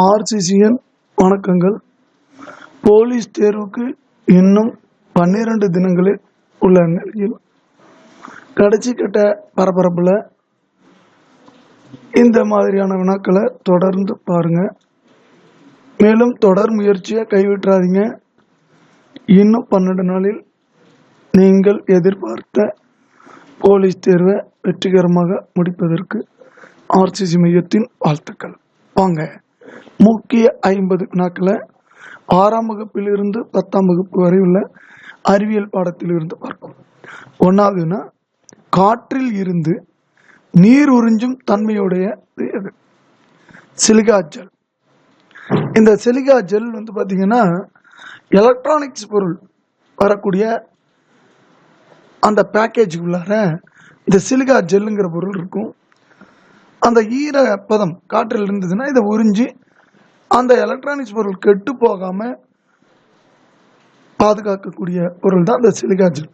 ஆர்சிசிஎன் வணக்கங்கள். போலீஸ் தேர்வுக்கு இன்னும் பன்னிரண்டு தினங்களில் உள்ள நிலையில் கடைசி கட்ட பரபரப்பில் இந்த மாதிரியான வினாக்களை தொடர்ந்து பாருங்க. மேலும் தொடர் முயற்சியை கைவிட்டுறாதீங்க. இன்னும் பன்னெண்டு நாளில் நீங்கள் எதிர்பார்த்த போலீஸ் தேர்வை வெற்றிகரமாக முடிப்பதற்கு ஆர்சிசி மையத்தின் வாழ்த்துக்கள். வாங்க. முக்கிய ஐம்பது வினாக்களை ஆறாம் வகுப்பிலிருந்து பத்தாம் வகுப்பு வரை உள்ள அறிவியல் பாடத்தில் இருந்து பார்ப்போம். ஒன்றாவதுனா காற்றில் இருந்து நீர் உறிஞ்சும் தன்மையுடைய எது? Silica gel. இந்த சிலிகா ஜெல் வந்து பார்த்தீங்கன்னா எலக்ட்ரானிக்ஸ் பொருள் வரக்கூடிய அந்த பேக்கேஜுக்குள்ளார இந்த சிலிகா ஜெல்லுங்கிற பொருள் இருக்கும். அந்த ஈர பதம் காற்றில் இருந்ததுன்னா இதை உறிஞ்சி அந்த எலக்ட்ரானிக்ஸ் பொருள் கெட்டு போகாமல் பாதுகாக்கக்கூடிய பொருள் தான் இந்த சிலிகாஜெல்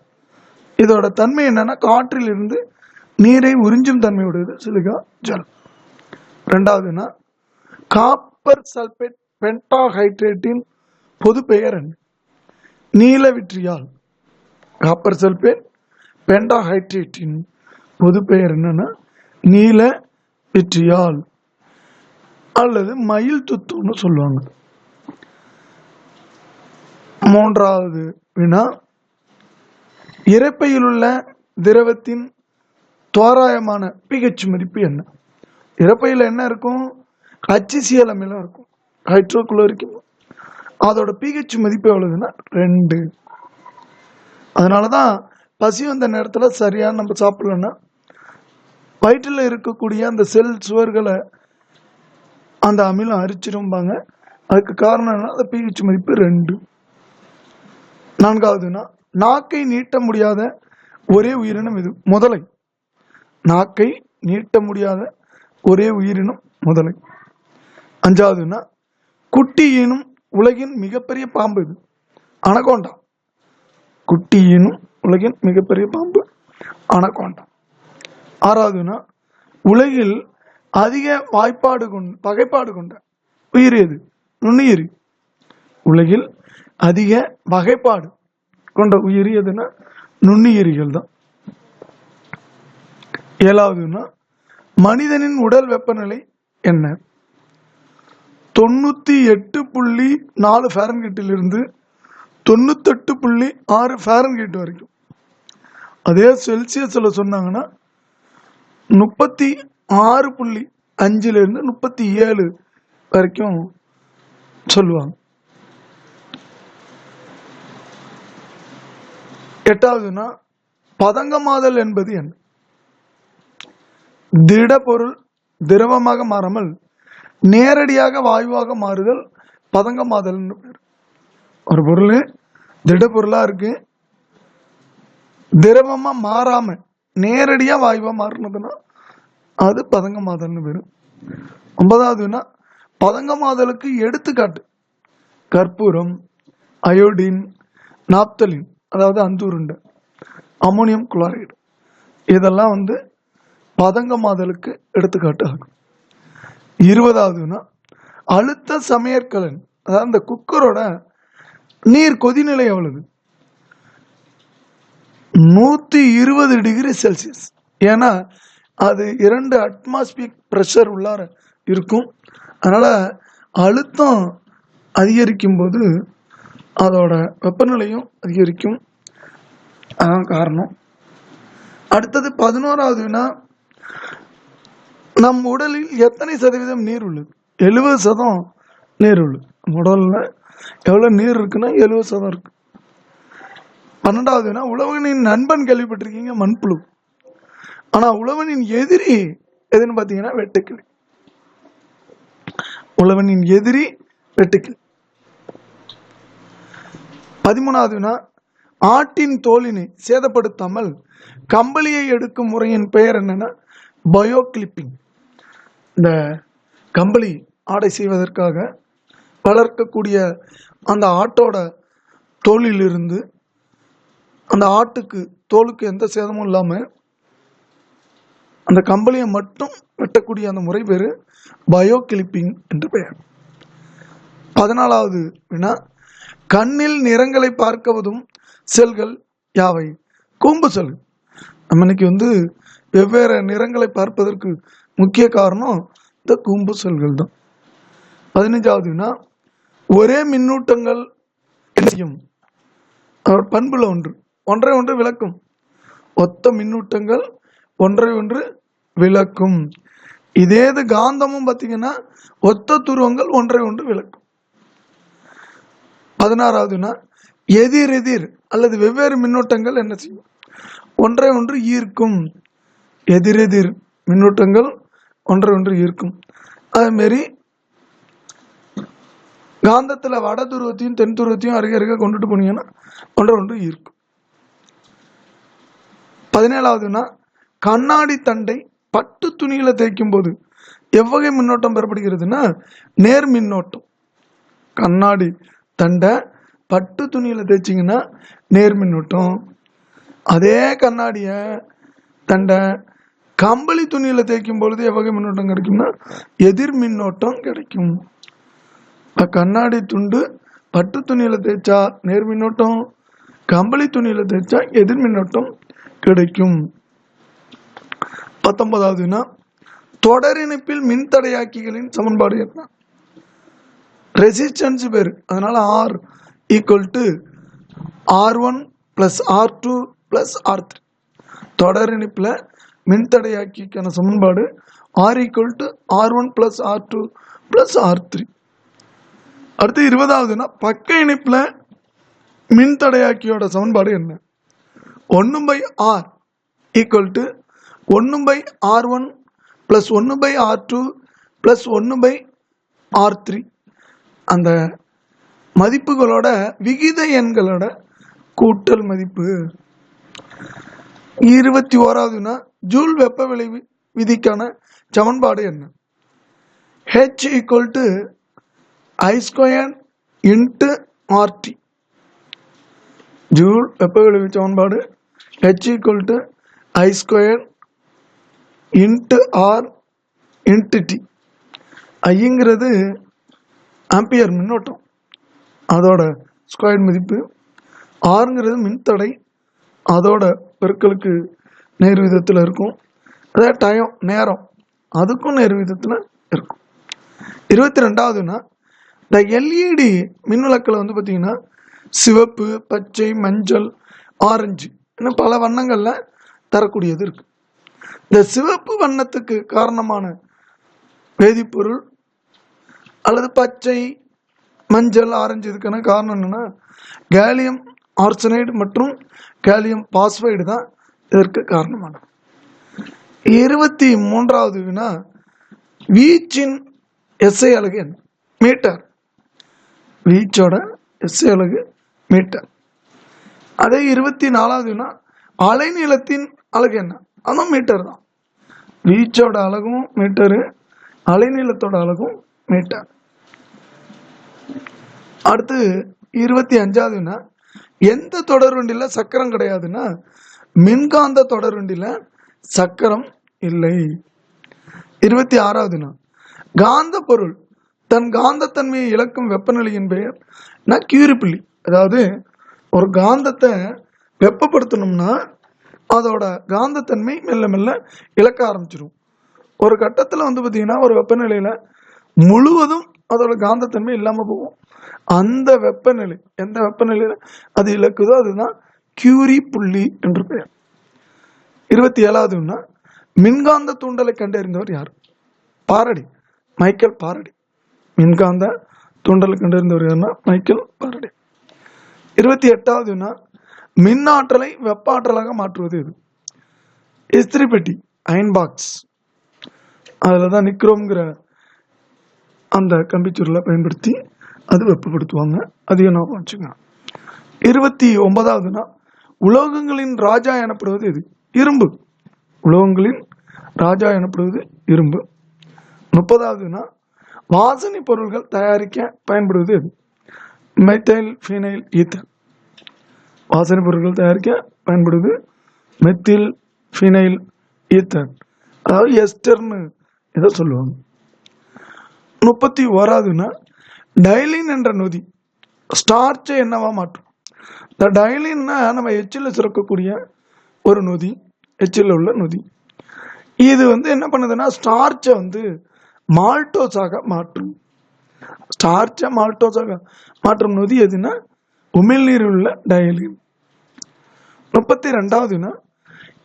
இதோட தன்மை என்னன்னா காற்றில் இருந்து நீரை உறிஞ்சும் தன்மையுடையது சிலிகா ஜெல் ரெண்டாவதுன்னா காப்பர் சல்பேட் பென்டாஹைட்ரேட்டின் பொது பெயர் என்ன? நீல விற்றியால். காப்பர் சல்பேட் பென்டாஹைட்ரேட்டின் பொது பெயர் என்னன்னா நீல விட்ரியால் அல்லது மயில் துத்துன்னு சொல்லுவாங்க. மூன்றாவது வினா இறப்பையில் உள்ள திரவத்தின் தோராயமான பிஹெச் மதிப்பு என்ன? இறப்பையில் என்ன இருக்கும்? HCl அமிலம் இருக்கும். ஹைட்ரோகுளோரிக் அதோட பிஹெச் மதிப்பு எவ்வளவுன்னா ரெண்டு. அதனால தான் பசி வந்த நேரத்தில் சரியாக நம்ம சாப்பிடலன்னா வயிற்றில் இருக்கக்கூடிய அந்த செல் சுவர்களை அந்த அமிலம் அரிச்சிரும்பாங்க. அதுக்கு காரணம் என்ன அந்த பிஹெச் மதிப்பு ரெண்டு. நான்காவதுனா நாக்கை நீட்ட முடியாத ஒரே உயிரினம் இது முதலை. நாக்கை நீட்ட முடியாத ஒரே உயிரினம் முதலை. அஞ்சாவதுனா குட்டி ஈனும் உலகின் மிகப்பெரிய பாம்பு இது அனகோண்டா. குட்டி ஈனும் உலகின் மிகப்பெரிய பாம்பு அனகோண்டா. ஆறாவதுனா உலகில் அதிக வாய்ப்பாடு கொண்ட வகைப்பாடு கொண்ட உயிர் எது? நுண்ணுயிரி. உலகில் அதிக வகைப்பாடு கொண்ட உயிர் எதுனா நுண்ணுயிரிகள் தான். ஏழாவதுனா மனிதனின் உடல் வெப்பநிலை என்ன? தொண்ணூத்தி எட்டு புள்ளி நாலு இருந்து தொண்ணூத்தெட்டு புள்ளி ஆறு ஃபேரன்ஹீட் வரைக்கும். அதே செல்சியஸில் சொன்னாங்கன்னா முப்பத்தி ஆறு புள்ளி அஞ்சுலேருந்து முப்பத்தி ஏழு வரைக்கும் சொல்லுவாங்க. எட்டாவதுன்னா பதங்கமாதல் என்பது என்ன? திடப்பொருள் திரவமாக மாறாமல் நேரடியாக வாயுவாக மாறுதல் பதங்கமாதல்னு பேர். ஒரு பொருள் திடப்பொருளா இருக்கு. திரவமா மாறாம நேரடியாக வாயுவாக மாறினதுன்னா அது பதங்கமாதல்னு பேரு. ஒன்பதாவதுன்னா பதங்கமாதலுக்கு எடுத்துக்காட்டு. கற்பூரம் அயோடின் நாப்தலின் அதாவது அந்தூருண்டை அமோனியம் குளோரைடு. இதெல்லாம் வந்து பதங்கமாதலுக்கு எடுத்துக்காட்டு ஆகும் இருபதாவதுன்னா அழுத்த சமையற்கலன் அதாவது அந்த குக்கரோட நீர் கொதிநிலை எவ்வளவு? நூற்றி இருபது டிகிரி செல்சியஸ். ஏன்னா அது இரண்டு அட்மாஸ்பியர் ப்ரெஷர் உள்ளார இருக்கும். அதனால் அழுத்தம் அதிகரிக்கும் போது அதோட வெப்பநிலையும் அதிகரிக்கும். அதான் காரணம். அடுத்தது பதினோராவது நம் உடலில் எத்தனை சதவீதம் நீர் உள்ளது? எழுபது சதம் நீர் உள்ளது. நம்ம எவ்வளோ நீர் இருக்குன்னா எழுபது சதம் இருக்குது பன்னெண்டாவது வினா உழவனின் நண்பன் கேள்விப்பட்டிருக்கீங்க மண்புழு. ஆனா உழவனின் எதிரி எதுன்னு பாத்தீங்கன்னா வெட்டுக்கிளி. உழவனின் எதிரி வெட்டுக்கிளி. பதிமூணாவது ஆட்டின் தோலினை சேதப்படுத்தாமல் கம்பளியை எடுக்கும் முறையின் பெயர் என்னன்னா பயோ கிளிப்பிங் இந்த கம்பளி ஆடை செய்வதற்காக வளர்க்கக்கூடிய அந்த ஆட்டோட தோலிலிருந்து அந்த ஆட்டுக்கு தோலுக்கு எந்த சேதமும் இல்லாமல் அந்த கம்பளியை மட்டும் வெட்டக்கூடிய அந்த முறை பேர் பயோ கிளிப்பிங் என்று பெயர். பதினாலாவது வினா கண்ணில் நிறங்களை பார்க்கவதும் செல்கள் யாவை? கூம்பு செல். நம்ம இன்னைக்கு வந்து வெவ்வேறு நிறங்களை பார்ப்பதற்கு முக்கிய காரணம் இந்த கூம்பு செல்கள் தான். பதினஞ்சாவது ஒரே மின்னூட்டங்கள் செய்யும் பண்புல ஒன்று. ஒன்றை ஒன்று விளக்கும். ஒத்த மின்னூட்டங்கள் ஒன்றை ஒன்று விளக்கும். இதேது காந்தமும் பார்த்தீங்கன்னா ஒத்த துருவங்கள் ஒன்றை ஒன்று விளக்கும். பதினாறாவதுனா எதிர் எதிர் அல்லது வெவ்வேறு மின்னூட்டங்கள் என்ன செய்யும்? ஒன்றை ஒன்று ஈர்க்கும். எதிரெதிர் மின்னூட்டங்கள் ஒன்றை ஒன்று ஈர்க்கும். அதேமாரி காந்தத்தில் வட துருவத்தையும் தென் துருவத்தையும் அருகே அருகே கொண்டுட்டு போனீங்கன்னா ஒன்றை ஒன்று ஈர்க்கும். பதினேழாவதுன்னா கண்ணாடி தண்டை பட்டு துணியில தேய்க்கும் போது எவ்வகை மின்னோட்டம் பெறப்படுகிறதுனா நேர் மின்னோட்டம். கண்ணாடி தண்டை பட்டு துணியில தேய்ச்சிங்கன்னா நேர் மின்னோட்டம். அதே கண்ணாடிய தண்டை கம்பளி துணியில தேய்க்கும் பொழுது எவ்வகை மின்னோட்டம் கிடைக்கும்னா எதிர் மின்னோட்டம் கிடைக்கும். கண்ணாடி துண்டு பட்டு துணியில தேய்ச்சா நேர் மின்னோட்டம் கம்பளி துணியில தேய்ச்சா எதிர் மின்னோட்டம் கிடைக்கும். பத்தொன்பதாவதுனா தொடர் இணைப்பில் மின்தடையாக்கிகளின் சமன்பாடு என்ன? ரெசிஸ்டன்ஸ் பேர் அதனால R equal to R one plus R two plus R three தொடர் இணைப்பில் மின்தடையாக்கிக்கான சமன்பாடு R equal to R one plus R two plus R three அடுத்து இருபதாவதுனா பக்க இணைப்பில் மின்தடையாக்கியோட சமன்பாடு என்ன? ஒன்று பை ஆர் ஈக்குவல் டு ஒன்று பை ஆர் ஒன் ப்ளஸ் ஒன்று பை ஆர் டூ ப்ளஸ் ஒன்று பை ஆர் த்ரீ அந்த மதிப்புகளோட விகித எண்களோட கூட்டல் மதிப்பு. இருபத்தி ஓராவதுனா ஜூல் வெப்ப விளை விதிக்கான சமன்பாடு என்ன? H equal to I square into RT joule வெப்ப விளைவு சமன்பாடு H equal to I square into R into T ஐங்கிறது ampere மின்னோட்டம். அதோட ஸ்கொயர் மதிப்பு. ஆறுங்கிறது மின்தடை. அதோட பெருக்களுக்கு நேர் விதத்தில் இருக்கும். அதே டயம் நேரம். அதுக்கும் நேர் விதத்தில் இருக்கும். இருபத்தி ரெண்டாவதுன்னா இந்த எல்இடி மின்விளக்கில் வந்து பார்த்தீங்கன்னா சிவப்பு பச்சை மஞ்சள் ஆரஞ்சு இன்னும் பல வண்ணங்களில் தரக்கூடியது இருக்கு. இந்த சிவப்பு வண்ணத்துக்கு காரணமான வேதிப்பொருள் அல்லது பச்சை மஞ்சள் ஆரஞ்சு இதுக்கான காரணம் என்னென்னா கேலியம் ஆர்சனைடு மற்றும் கேலியம் பாஸ்பைடு தான் இதற்கு காரணமானது. இருபத்தி மூன்றாவது வினா வீச்சின் எஸ்ஐ அலகு என்ன? மீட்டர். வீச்சோட எஸ்ஐ அலகு மீட்டர். அதே இருபத்தி நாலாவதுனா அலைநீளத்தின் அழகு என்ன? அதுவும் மீட்டர் தான். வீச்சோட அழகும் மீட்டரு அலைநீளத்தோட அழகும் மீட்டர் அடுத்து இருபத்தி அஞ்சாவதுன்னா எந்த தொடர்வண்டியில் சக்கரம் கிடையாதுன்னா மின்காந்த தொடர்வண்டியில் சக்கரம் இல்லை. இருபத்தி ஆறாவதுனா காந்த பொருள் தன் காந்தத்தன்மையை இழக்கும் வெப்பநிலையின் பெயர் நான் கியூரிப்புள்ளி அதாவது ஒரு காந்தத்தை வெப்பப்படுத்தணும்னா அதோட காந்தத்தன்மை மெல்ல மெல்ல இழக்க ஆரம்பிச்சிடும் ஒரு கட்டத்தில் வந்து பார்த்தீங்கன்னா ஒரு வெப்பநிலையில் முழுவதும் அதோட காந்தத்தன்மை இல்லாமல் போகும். அந்த வெப்பநிலை எந்த வெப்பநிலையில் அது இழக்குதோ அதுதான் கியூரி புள்ளி என்று பெயர். இருபத்தி ஏழாவதுன்னா மின்காந்த தூண்டலை கண்டறிந்தவர் யார்? பாரடி மைக்கேல் பாரடி. மின்காந்த தூண்டலை கண்டறிந்தவர் யாருன்னா மைக்கேல் பாரடி. இருபத்தி எட்டாவதுன்னா மின் ஆற்றலை வெப்ப ஆற்றலாக மாற்றுவது எது இஸ்திரி பெட்டி அயன் பாக்ஸ் அதில் தான் நிக்ரோம்ங்கிற அந்த கம்பிச்சூரில் பயன்படுத்தி அது வெப்பப்படுத்துவாங்க. அதிக ஞாபகம் வச்சுக்கோங்க இருபத்தி ஒன்பதாவதுனா உலோகங்களின் ராஜா எனப்படுவது எது இரும்பு. உலோகங்களின் ராஜா எனப்படுவது இரும்பு. முப்பதாவதுனா வாசனை பொருள்கள் தயாரிக்க பயன்படுவது எது மெத்தைல் ஃபீனைல் ஈத்தர் வாசனை பொருட்கள் தயாரிக்க பயன்படுது. மெத்தில் ஃபினைல் ஈத்தர் அதாவது எஸ்டர்னு இதை சொல்லுவாங்க. முப்பத்தி ஓராதுன்னா டைலின் என்ற நொதி ஸ்டார்ச்சை என்னவா மாற்றும்? இந்த டைலின்னா நம்ம எச்சில் சுரக்கக்கூடிய ஒரு நொதி எச்சில் உள்ள நொதி. இது வந்து என்ன பண்ணுதுன்னா ஸ்டார்ச்சை வந்து மால்டோஸாக மாற்றும். ஸ்டார்ச்சை மால்டோஸாக மாற்றும் நொதி எதுனா உமிழ்நீர் உள்ள டயலின். முப்பத்தி ரெண்டாவதுனா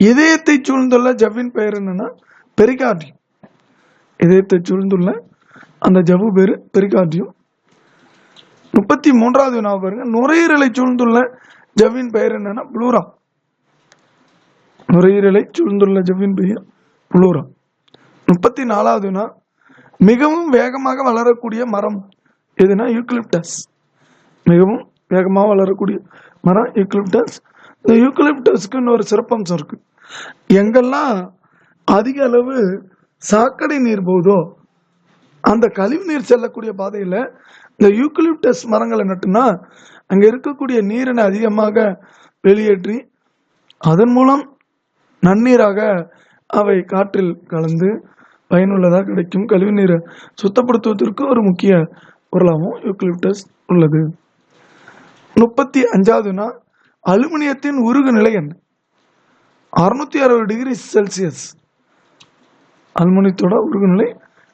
இதயத்தை சூழ்ந்துள்ள ஜவ்வின் பெயர் என்னன்னா பெரிகார்டியம். இதயத்தை சூழ்ந்துள்ள அந்த ஜவ்வு பேர் பெரிகார்டியம். முப்பத்தி மூன்றாவது வினா பாருங்க நுரையீரலை சூழ்ந்துள்ள ஜவ்வின் பெயர் என்னன்னா புளூரா. நுரையீரலை சூழ்ந்துள்ள ஜவ்வின் பெயர் புளூரா. முப்பத்தி நாலாவது வினா மிகவும் வேகமாக வளரக்கூடிய மரம். எதுனா யூக்லிப்டஸ் மிகவும் வேகமாக வளரக்கூடிய மரம் யூக்லிப்டஸ் இந்த யூக்லிப்டஸ்க்குன்னு ஒரு சிறப்பம்சம் இருக்கு. எங்கெல்லாம் அதிக அளவு சாக்கடை நீர் போகுதோ அந்த கழிவு நீர் செல்லக்கூடிய பாதையில் இந்த யூக்லிப்டஸ் மரங்களை நட்டுனா அங்கே இருக்கக்கூடிய நீரினை அதிகமாக வெளியேற்றி அதன் மூலம் நன்னீராக அவை காற்றில் கலந்து பயனுள்ளதாக கிடைக்கும். கழிவு நீரை சுத்தப்படுத்துவதற்கு ஒரு முக்கிய பொருளாகவும் யூக்லிப்டஸ் உள்ளது. முப்பத்தி அஞ்சாவதுனா அலுமினியத்தின் உருகு நிலை என்ன? அறுநூத்தி அறுபது டிகிரி செல்சியஸ். அலுமினியத்தோட உருகு நிலை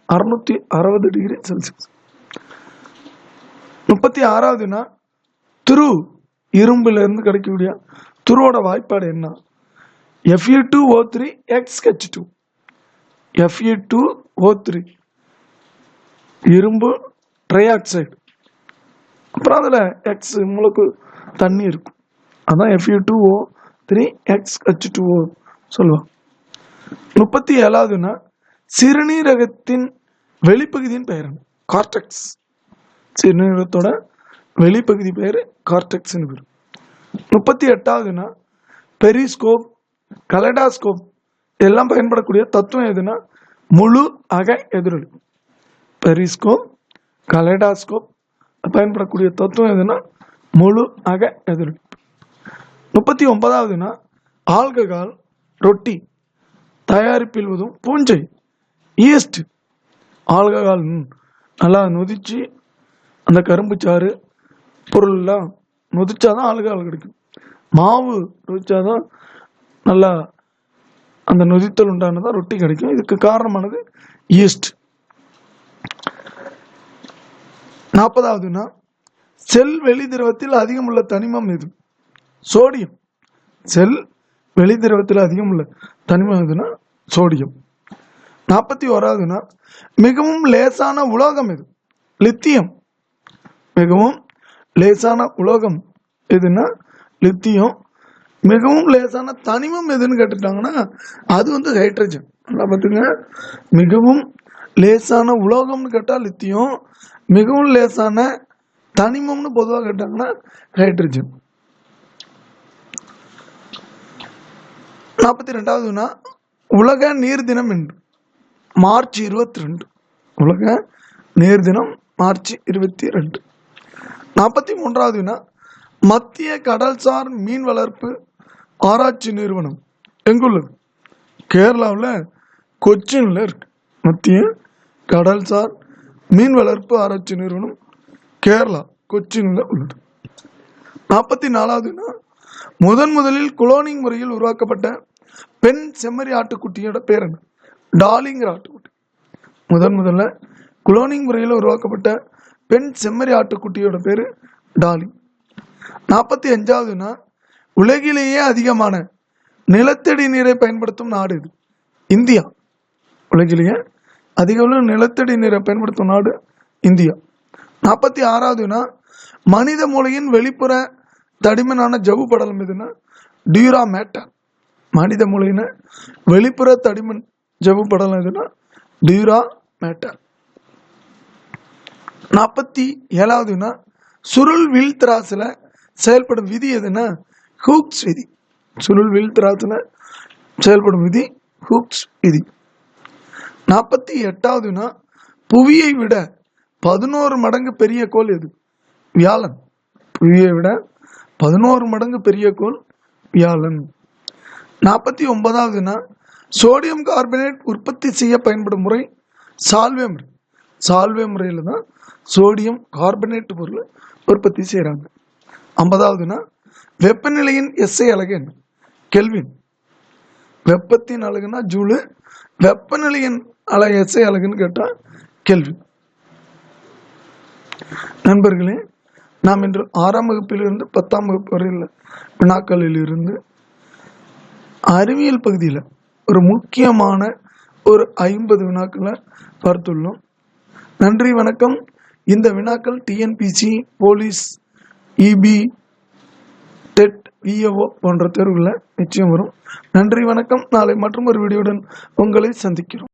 அறுநூத்தி அறுபது டிகிரி செல்சியஸ். முப்பத்தி ஆறாவதுனா துரு இரும்புல இருந்து கிடைக்கக்கூடிய துருவோட வாய்ப்பாடு என்ன? FE two O three X H two FE two O three இரும்பு ட்ரைஆக்சைடு அப்புறம் அதில் எக்ஸ் மூலக்கு தண்ணி இருக்கும். அதான் FE two O three X H two O சொல்லுவாங்க முப்பத்தி ஏழாவதுன்னா சிறுநீரகத்தின் வெளிப்பகுதியின் பெயர். என்ன கார்டெக்ஸ் சிறுநீரகத்தோட வெளிப்பகுதி பெயர் கார்டெக்ஸ்னு பேர் முப்பத்தி எட்டாவதுன்னா பெரிஸ்கோப் கலடாஸ்கோப் எல்லாம் பயன்படக்கூடிய தத்துவம் எதுனா முழு அக எதிரொலி. பெரிஸ்கோப் கலைடாஸ்கோப் பயன்படக்கூடிய தத்துவம் எதுனா முழு அக எதிரொலி முப்பத்தி ஒன்பதாவதுனா ஆல்கஹால் ரொட்டி தயாரிப்பில் உதவும் பூஞ்சை ஈஸ்ட் ஆல்கஹால் நல்லா நொதிச்சு அந்த கரும்பு சாறு பொருள்லாம் நொதிச்சாதான் ஆல்கஹால் கிடைக்கும். மாவு நொதிச்சாதான் நல்லா அந்த நொதித்தல் உண்டானதான் ரொட்டி கிடைக்கும். இதுக்கு காரணமானது ஈஸ்ட் நாற்பதாவதுனா செல் வெளி திரவத்தில் அதிகம் உள்ள தனிமம் எது? சோடியம். செல் வெளி திரவத்தில் அதிகம் உள்ள தனிமம் எதுனா சோடியம். நாற்பத்தி ஓராவதுனா மிகவும் லேசான உலோகம் எது? லித்தியம். மிகவும் லேசான உலோகம் எதுனா லித்தியம். மிகவும் லேசான தனிமம் எதுன்னு கேட்டுட்டாங்கன்னா அது வந்து ஹைட்ரஜன். நல்லா பார்த்துங்க மிகவும் லேசான உலோகம்னு கேட்டால் லித்தியம். மிகவும் லேசான தனிமம்னு பொதுவாக கேட்டாங்கன்னா ஹைட்ரஜன். நாற்பத்தி ரெண்டாவதுனா உலக நீர் தினம் என்று. மார்ச் இருபத்தி ரெண்டு உலக நீர் தினம் மார்ச் இருபத்தி ரெண்டு நாற்பத்தி மூன்றாவதுனா மத்திய கடல்சார் மீன் வளர்ப்பு ஆராய்ச்சி நிறுவனம். எங்குள்ளது? கேரளாவில் கொச்சின்ல இருக்கு. மத்திய கடல்சார் மீன் வளர்ப்பு ஆராய்ச்சி நிறுவனம் கேரளா கொச்சின்ல உள்ளது. நாற்பத்தி நாலாவதுனா முதன் முதலில் குலோனிங் முறையில் உருவாக்கப்பட்ட பெண் செம்மறி ஆட்டுக்குட்டியோட பேர் என்ன? டாலிங்கிற ஆட்டுக்குட்டி. முதன் முதல்ல குலோனிங் முறையில் உருவாக்கப்பட்ட பெண் செம்மறி ஆட்டுக்குட்டியோட பேர் டாலிங் நாற்பத்தி அஞ்சாவதுனா உலகிலேயே அதிகமான நிலத்தடி நீரை பயன்படுத்தும் நாடு இது இந்தியா. உலகிலேயே அதிக அளவு நிலத்தடி நீரை பயன்படுத்தும் நாடு இந்தியா. நாற்பத்தி ஆறாவதுனா மனித மூளையின் வெளிப்புற தடிமனான ஜவ்வு படலம் எதுனா டியூரா மேட்டர் மனித மூளையின வெளிப்புற தடிமன் ஜவ்வு படலம் எதுனா டியூரா மேட்டர் நாற்பத்தி ஏழாவதுனா சுருள் வில் செயல்படும் விதி எதுனா ஹூக்ஸ் விதி. சுருள் வில் திராசுல செயல்படும் விதி ஹூக்ஸ் விதி. நாற்பத்தி எட்டாவதுனா புவியை விட பதினோரு மடங்கு பெரிய கோள் எது? வியாழன். புவியை விட பதினோரு மடங்கு பெரிய கோள் வியாழன். நாற்பத்தி ஒன்பதாவதுனா சோடியம் கார்பனேட் உற்பத்தி செய்ய பயன்படும் முறை சால்வே முறை சால்வே முறையில் தான் சோடியம் கார்பனேட் பொருள் உற்பத்தி செய்கிறாங்க ஐம்பதாவதுனா வெப்பநிலையின் எஸ்ஐ அழகு என்ன? கெல்வின். வெப்பத்தின் அழகுனா ஜூலு. வெப்பநிலையின் அழகு எஸ்ஐ அழகுன்னு கேட்டால் கேள்வி. நண்பர்களே நாம் இன்று ஆறாம் வகுப்பிலிருந்து பத்தாம் வகுப்பு வரையில் வினாக்களில் இருந்து அறிவியல் பகுதியில் ஒரு முக்கியமான ஒரு ஐம்பது வினாக்களை பார்த்துள்ளோம். நன்றி வணக்கம். இந்த வினாக்கள் TNPSC police EB TET VAO போன்ற தேர்வுகளில் நிச்சயம் வரும். நன்றி வணக்கம். நாளை மற்றும் ஒரு வீடியோடன் உங்களை சந்திக்கிறோம்.